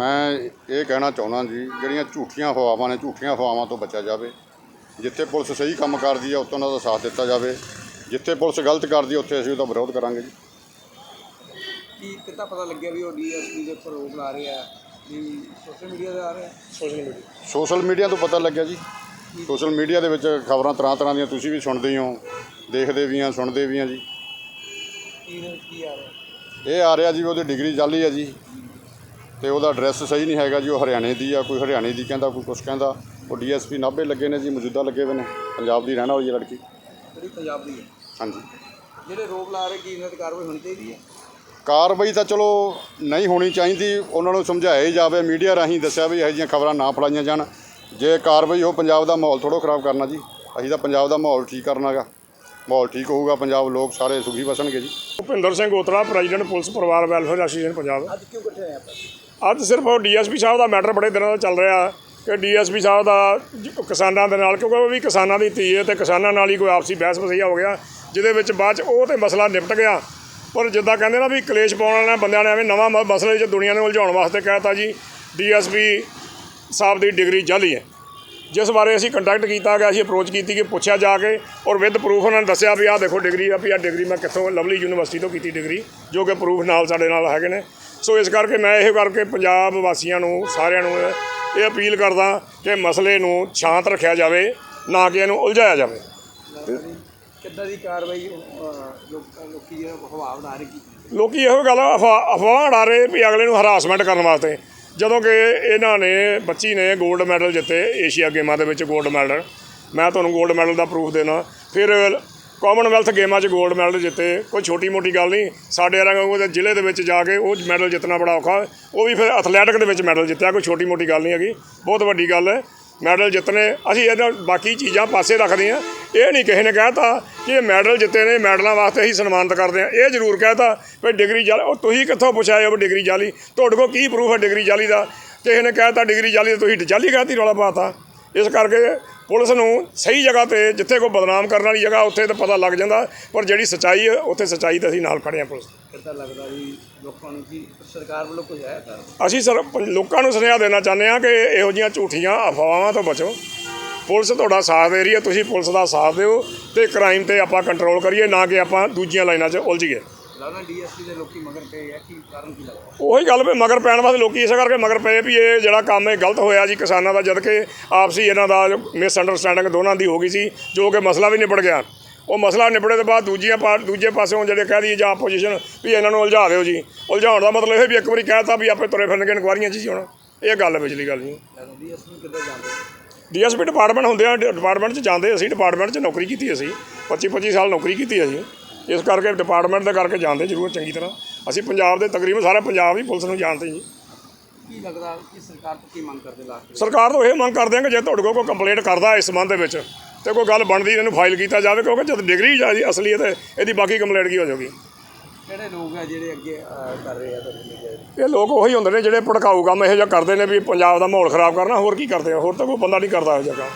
ਮੈਂ ਇਹ ਕਹਿਣਾ ਚਾਹੁੰਦਾ ਜੀ ਜਿਹੜੀਆਂ ਝੂਠੀਆਂ ਹਵਾਵਾਂ ਨੇ ਝੂਠੀਆਂ ਹਵਾਵਾਂ ਤੋਂ ਬਚਿਆ ਜਾਵੇ ਜਿੱਥੇ ਪੁਲਿਸ ਸਹੀ ਕੰਮ ਕਰਦੀ ਹੈ ਉੱਥੇ ਉਹਨਾਂ ਦਾ ਸਾਥ ਦਿੱਤਾ ਜਾਵੇ ਜਿੱਥੇ ਪੁਲਿਸ ਗਲਤ ਕਰਦੀ ਹੈ ਉੱਥੇ ਅਸੀਂ ਉਹਦਾ ਵਿਰੋਧ ਕਰਾਂਗੇ ਜੀ। ਕੀ ਕਿੱਦਾਂ ਪਤਾ ਲੱਗਿਆ ਵੀ ਉਹ ਡੀਐਸਪੀ ਦੇ ਉੱਪਰ ਰੋਕ ਲਾ ਰਹੇ ਆ ਵੀ ਸੋਸ਼ਲ ਮੀਡੀਆ ਤੇ ਆ ਰਹੇ? ਆ ਸੋਸ਼ਲ ਮੀਡੀਆ। ਸੋਸ਼ਲ ਮੀਡੀਆ ਤੋਂ ਪਤਾ ਲੱਗਿਆ ਜੀ। ਸੋਸ਼ਲ ਮੀਡੀਆ ਦੇ ਵਿੱਚ ਖਬਰਾਂ ਤਰ੍ਹਾਂ ਤਰ੍ਹਾਂ ਦੀਆਂ ਤੁਸੀਂ ਵੀ ਸੁਣਦੇ ਹੀ ਹੋ ਦੇਖਦੇ ਵੀ ਆ ਸੁਣਦੇ ਵੀ ਆ ਜੀ। ਕੀ ਕੀ ਆ ਰਿਹਾ? ਇਹ ਆ ਰਿਹਾ ਜੀ ਉਹਦੀ ਡਿਗਰੀ ਜਾਲੀ ਹੈ ਜੀ। ਤੇ ਉਹਦਾ ਐਡਰੈਸ ਸਹੀ ਨਹੀਂ ਹੈਗਾ ਜੀ ਉਹ ਹਰਿਆਣੇ ਦੀ ਆ ਕੋਈ ਹਰਿਆਣੇ ਦੀ ਕਹਿੰਦਾ ਕੋਈ ਕੁਛ ਕਹਿੰਦਾ। ਉਹ ਡੀਐਸਪੀ ਨਾਭੇ ਲੱਗੇ ਨੇ ਜੀ ਮੌਜੂਦਾ ਲੱਗੇ ਹੋਏ ਨੇ। ਪੰਜਾਬ ਦੀ ਰਹਿਣ ਵਾਲੀ ਹੈ ਲੜਕੀ। ਜਿਹੜੀ ਪੰਜਾਬ ਦੀ ਹੈ ਹਾਂਜੀ। ਜਿਹੜੇ ਰੋਕ ਲਾ ਰਹੇ ਕੀ ਇਹਨਾਂ ਤੇ ਕਾਰਵਾਈ ਹੋਣੀ ਚਾਹੀਦੀ ਹੈ ਕਾਰਵਾਈ ਤਾਂ ਚਲੋ ਨਹੀਂ ਹੋਣੀ ਚਾਹੀਦੀ ਉਹਨਾਂ ਨੂੰ ਸਮਝਾਇਆ ਹੀ ਜਾਵੇ ਮੀਡੀਆ ਰਾਹੀਂ ਦੱਸਿਆ ਵੀ ਇਹੋ ਜਿਹੀਆਂ ਖਬਰਾਂ ਨਾ ਫਲਾਈਆਂ ਜਾਣ। ਜੇ ਕਾਰਵਾਈ ਹੋ ਪੰਜਾਬ ਦਾ ਮਾਹੌਲ ਥੋੜ੍ਹਾ ਖਰਾਬ ਕਰਨਾ ਜੀ। ਅਸੀਂ ਤਾਂ ਪੰਜਾਬ ਦਾ ਮਾਹੌਲ ਠੀਕ ਕਰਨਾਗਾ। ਮਾਹੌਲ ਠੀਕ ਹੋਊਗਾ ਪੰਜਾਬ ਲੋਕ ਸਾਰੇ ਸੁਖੀ ਵਸਣਗੇ ਜੀ। ਭੁਪਿੰਦਰ ਸਿੰਘ ਗੋਤਰਾ ਪ੍ਰੈਜ਼ੀਡੈਂਟ ਪੁਲਿਸ ਪਰਿਵਾਰ ਵੈਲਫੇਅਰ ਐਸੋਸੀਏਸ਼ਨ ਪੰਜਾਬ। ਅੱਜ ਕਿਉਂ ਇਕੱਠੇ ਹੋਏ ਆਪਾਂ? ਅੱਜ ਸਿਰਫ ਉਹ ਡੀਐਸਪੀ ਸਾਹਿਬ ਦਾ ਮੈਟਰ ਬੜੇ ਦਿਨਾਂ ਦਾ ਚੱਲ ਰਿਹਾ ਕਿ ਡੀਐਸਪੀ ਸਾਹਿਬ ਦਾ ਜ- ਕਿਸਾਨਾਂ ਦੇ ਨਾਲ, ਕਿਉਂਕਿ ਉਹ ਵੀ ਕਿਸਾਨਾਂ ਦੀ ਧੀ ਹੈ ਤੇ ਕਿਸਾਨਾਂ ਨਾਲ ਹੀ ਕੋਈ ਆਪਸੀ ਬਹਿਸ ਵਸਈਆ ਹੋ ਗਿਆ, ਜਿਹਦੇ ਵਿੱਚ ਬਾਅਦ ਚ ਉਹ ਤੇ ਮਸਲਾ ਨਿਪਟ ਗਿਆ। ਪਰ ਜਿੱਦਾਂ ਕਹਿੰਦੇ ਨਾ ਵੀ ਕਲੇਸ਼ ਪਾਉਣ ਵਾਲਿਆਂ ਬੰਦਿਆਂ ਨੇ ਐਵੇਂ ਨਵਾਂ ਮ- ਮਸਲੇ 'ਚ ਦੁਨੀਆ ਨੂੰ ਉਲਝਾਉਣ ਵਾਸਤੇ ਕਹਿਤਾ ਜੀ, ਡੀਐਸਪੀ ਸਾਹਿਬ ਦੀ ਡਿਗਰੀ ਜਾਲੀ ਹੈ। ਜਿਸ ਬਾਰੇ ਅਸੀਂ ਕੰਟੈਕਟ ਕੀਤਾ ਗਿਆ, ਅਸੀਂ ਅਪਰੋਚ ਕੀਤੀ ਕਿ ਪੁੱਛਿਆ ਜਾ ਕੇ ਔਰ ਵਿਦ ਪ੍ਰੂਫ ਉਹਨਾਂ ਨੇ ਦੱਸਿਆ ਵੀ ਆਹ ਦੇਖੋ ਡਿਗਰੀ ਆ, ਵੀ ਆਹ ਡਿਗਰੀ ਮੈਂ ਕਿੱਥੋਂ, ਲਵਲੀ ਯੂਨੀਵਰਸਿਟੀ ਤੋਂ ਕੀਤੀ ਡਿਗਰੀ, ਜੋ ਕਿ ਪ੍ਰੂਫ ਨਾਲ ਸਾਡੇ ਨਾਲ ਹੈਗੇ ਨੇ। ਸੋ ਇਸ ਕਰਕੇ ਮੈਂ ਇਹੋ ਕਰਕੇ ਪੰਜਾਬ ਵਾਸੀਆਂ ਨੂੰ ਸਾਰਿਆਂ ਨੂੰ ਇਹ ਅਪੀਲ ਕਰਦਾ ਕਿ ਮਸਲੇ ਨੂੰ ਸ਼ਾਂਤ ਰੱਖਿਆ ਜਾਵੇ ਨਾ ਕਿ ਇਹਨੂੰ ਉਲਝਾਇਆ ਜਾਵੇ। ਕਿੱਦਾਂ ਲੋਕੀ ਇਹੋ ਗੱਲ ਅਫਵਾਹ ਉਡਾ ਰਹੇ ਵੀ ਅਗਲੇ ਨੂੰ ਹਰਾਸਮੈਂਟ ਕਰਨ ਵਾਸਤੇ। ਜਦੋਂ ਕਿ ਇਹਨਾਂ ਨੇ ਬੱਚੀ ਨੇ 골ਡ ਮੈਡਲ ਜਿੱਤੇ ਏਸ਼ੀਆ ਗੇਮਾਂ ਦੇ ਵਿੱਚ 골ਡ ਮੈਡਲ ਮੈਂ ਤੁਹਾਨੂੰ 골ਡ ਮੈਡਲ ਦਾ ਪ੍ਰੂਫ ਦੇਣਾ। ਫਿਰ ਕਾਮਨਵੈਲਥ ਗੇਮਾਂ 'ਚ 골ਡ ਮੈਡਲ ਜਿੱਤੇ, ਕੋਈ ਛੋਟੀ ਮੋਟੀ ਗੱਲ ਨਹੀਂ। ਸਾਡੇ ਵਾਂਗੂ ਉਹਦੇ ਜ਼ਿਲ੍ਹੇ ਦੇ ਵਿੱਚ ਜਾ ਕੇ ਉਹ ਮੈਡਲ ਜਿੱਤਣਾ ਬੜਾ ਔਖਾ। ਉਹ ਵੀ ਫਿਰ ਐਥਲੈਟਿਕ ਦੇ ਵਿੱਚ ਮੈਡਲ ਜਿੱਤਿਆ, ਕੋਈ ਛੋਟੀ ਮੋਟੀ ਗੱਲ ਨਹੀਂ ਹੈਗੀ। ਬਹੁਤ ਵੱਡੀ ਗੱਲ ਹੈ ਮੈਡਲ ਜਿੱਤਨੇ ਅਸੀਂ ਇਹਨਾਂ ਬਾਕੀ ਚੀਜ਼ਾਂ ਪਾਸੇ ਰੱਖਦੇ ਹਾਂ। ਇਹ ਨਹੀਂ ਕਿਸੇ ਨੇ ਕਹਿਤਾ ਕਿ ਇਹ ਮੈਡਲ ਜਿੱਤੇ ਨੇ ਮੈਡਲਾਂ ਵਾਸਤੇ ਅਸੀਂ ਸਨਮਾਨਿਤ ਕਰਦੇ ਹਾਂ। ਇਹ ਜ਼ਰੂਰ ਕਹਿਤਾ, ਵੀ ਡਿਗਰੀ ਜਾਲੀ, ਉਹ ਤੁਸੀਂ ਕਿੱਥੋਂ ਪੁੱਛਿਆ ਉਹ ਡਿਗਰੀ ਜਾਲੀ? ਤੁਹਾਡੇ ਕੋਲ ਕੀ ਪ੍ਰੂਫ ਹੈ ਡਿਗਰੀ ਜਾਲੀ ਦਾ? ਕਿਸੇ ਨੇ ਕਹਿਤਾ ਡਿਗਰੀ ਜਾਲੀ ਤਾਂ ਤੁਸੀਂ ਜਾਲੀ ਕਹਿਤੀ ਰੌਲਾ ਪਾਤਾ। ਇਸ ਕਰਕੇ ਪੁਲਿਸ ਨੂੰ ਸਹੀ ਜਗ੍ਹਾ ਤੇ ਜਿੱਥੇ ਕੋਈ ਬਦਨਾਮ ਕਰਨ ਵਾਲੀ ਜਗ੍ਹਾ ਉੱਥੇ ਤਾਂ ਪਤਾ ਲੱਗ ਜਾਂਦਾ ਪਰ ਜਿਹੜੀ ਸੱਚਾਈ ਹੈ ਉੱਥੇ ਸੱਚਾਈ ਤੇ ਅਸੀਂ ਨਾਲ ਖੜੇ ਹਾਂ ਪੁਲਿਸ ਕਿੱਦਾਂ ਲੱਗਦਾ ਵੀ ਲੋਕਾਂ ਨੂੰ ਕੀ ਸਰਕਾਰ ਵੱਲੋਂ ਕੁਝ ਹੈ ਤਾਂ ਅਸੀਂ ਸਰ ਲੋਕਾਂ ਨੂੰ ਸੁਨੇਹਾ ਦੇਣਾ ਚਾਹੁੰਦੇ ਹਾਂ ਕਿ ਇਹੋ ਜਿਹੀਆਂ ਝੂਠੀਆਂ ਅਫਵਾਹਾਂ ਤੋਂ ਬਚੋ। ਪੁਲਿਸ ਤੁਹਾਡਾ ਸਾਥ ਦੇ ਰਹੀ ਹੈ ਤੁਸੀਂ ਪੁਲਿਸ ਦਾ ਸਾਥ ਦਿਓ ਤੇ ਕ੍ਰਾਈਮ ਤੇ ਆਪਾਂ ਕੰਟਰੋਲ ਕਰੀਏ ਨਾ ਕਿ ਆਪਾਂ ਦੂਜੀਆਂ ਲਾਈਨਾਂ 'ਚ ਉਲਝੀਏ ਲੱਗਦਾ ਡੀਐਸਪੀ ਦੇ ਲੋਕੀ ਮਗਰ ਪਏ ਆ ਕੀ ਕਾਰਨ ਕੀ ਲੱਗਦਾ? ਉਹੀ ਗੱਲ ਵੀ ਮਗਰ ਪੈਣ ਵਾਸਤੇ ਲੋਕੀ ਇਸੇ ਕਰਕੇ ਮਗਰ ਪਏ ਵੀ ਇਹ ਜਿਹੜਾ ਕੰਮ ਹੈ ਗਲਤ ਹੋਇਆ ਜੀ ਕਿਸਾਨਾਂ ਦਾ ਜਦ ਕਿ ਆਪਸੀ ਇਹਨਾਂ ਦਾ ਮਿਸ ਅੰਡਰਸਟੈਂਡਿੰਗ ਦੋਨਾਂ ਦੀ ਹੋ ਗਈ ਸੀ ਜੋ ਕਿ ਮਸਲਾ ਵੀ ਨਿਬੜ ਗਿਆ। ਉਹ ਮਸਲਾ ਨਿਬੜੇ ਤੋਂ ਬਾਅਦ ਦੂਜੀਆਂ ਪਾਰ ਦੂਜੇ ਪਾਸਿਓਂ ਜਿਹੜੇ ਕਹਿ ਦਈਏ ਜਾਂ ਆਪੋਜੀਸ਼ਨ ਵੀ ਇਹਨਾਂ ਨੂੰ ਉਲਝਾ ਦਿਓ ਜੀ। ਉਲਝਾਉਣ ਦਾ ਮਤਲਬ ਇਹ ਵੀ ਇੱਕ ਵਾਰੀ ਕਹਿਤਾ ਵੀ ਆਪੇ ਤੁਰੇ ਫਿਰਨਗੇ ਇਨਕੁਆਰੀਆਂ 'ਚ ਜੀ ਹੁਣ। ਇਹ ਗੱਲ ਹੈ ਪਿਛਲੀ ਗੱਲ ਜੀ। ਡੀਐਸਪੀ ਕਿੱਦਾਂ ਜਾਂਦੇ ਡੀਐਸਪੀ ਡਿਪਾਰਟਮੈਂਟ ਹੁੰਦੇ ਆ ਡਿਪਾਰਟਮੈਂਟ 'ਚ ਜਾਂਦੇ ਅਸੀਂ ਡਿਪਾਰਟਮੈਂਟ 'ਚ ਨੌਕਰੀ ਕੀਤੀ ਅਸੀਂ। 25 25 ਸਾਲ ਨੌਕਰੀ ਕੀਤੀ ਅਸੀਂ ਇਸ ਕਰਕੇ ਡਿਪਾਰਟਮੈਂਟ ਦੇ ਕਰਕੇ ਜਾਣਦੇ ਜ਼ਰੂਰ ਚੰਗੀ ਤਰ੍ਹਾਂ। ਅਸੀਂ ਪੰਜਾਬ ਦੇ ਤਕਰੀਬਨ ਸਾਰੇ ਪੰਜਾਬ ਹੀ ਪੁਲਿਸ ਨੂੰ ਜਾਣਦੇ ਜੀ। ਕੀ ਲੱਗਦਾ ਕਿ ਸਰਕਾਰ ਤੋਂ ਕੀ ਮੰਗ ਕਰਦੇ ਲਾਸਟ ਸਰਕਾਰ ਤੋਂ ਇਹ ਮੰਗ ਕਰਦੇ ਹਾਂ ਕਿ ਜੇ ਤੁਹਾਡੇ ਕੋਲ ਕੋਈ ਕੰਪਲੇਂਟ ਕਰਦਾ ਇਸ ਸੰਬੰਧ ਦੇ ਵਿੱਚ ਤੇ ਕੋਈ ਗੱਲ ਬਣਦੀ ਇਹਨੂੰ ਫਾਈਲ ਕੀਤਾ ਜਾਵੇ ਕਿਉਂਕਿ ਜਦ ਡਿਗਰੀ ਜਾਦੀ ਅਸਲੀ ਹੈ ਤੇ ਇਹਦੀ ਬਾਕੀ ਕੰਪਲੇਂਟ ਕੀ ਹੋ ਜਾਊਗੀ। ਕਿਹੜੇ ਲੋਕ ਆ ਜਿਹੜੇ ਅੱਗੇ ਕਰ ਰਹੇ ਆ ਇਹ ਲੋਕ ਉਹੀ ਹੁੰਦੇ ਨੇ ਜਿਹੜੇ ਭੜਕਾਊ ਕੰਮ ਇਹੋ ਜਿਹਾ ਕਰਦੇ ਨੇ ਵੀ ਪੰਜਾਬ ਦਾ ਮਾਹੌਲ ਖਰਾਬ ਕਰਨਾ ਹੋਰ ਕੀ ਕਰਦੇ ਆ? ਹੋਰ ਤਾਂ ਕੋਈ ਬੰਦਾ ਨਹੀਂ ਕਰਦਾ ਇਹੋ ਜਿਹਾ ਕੰਮ।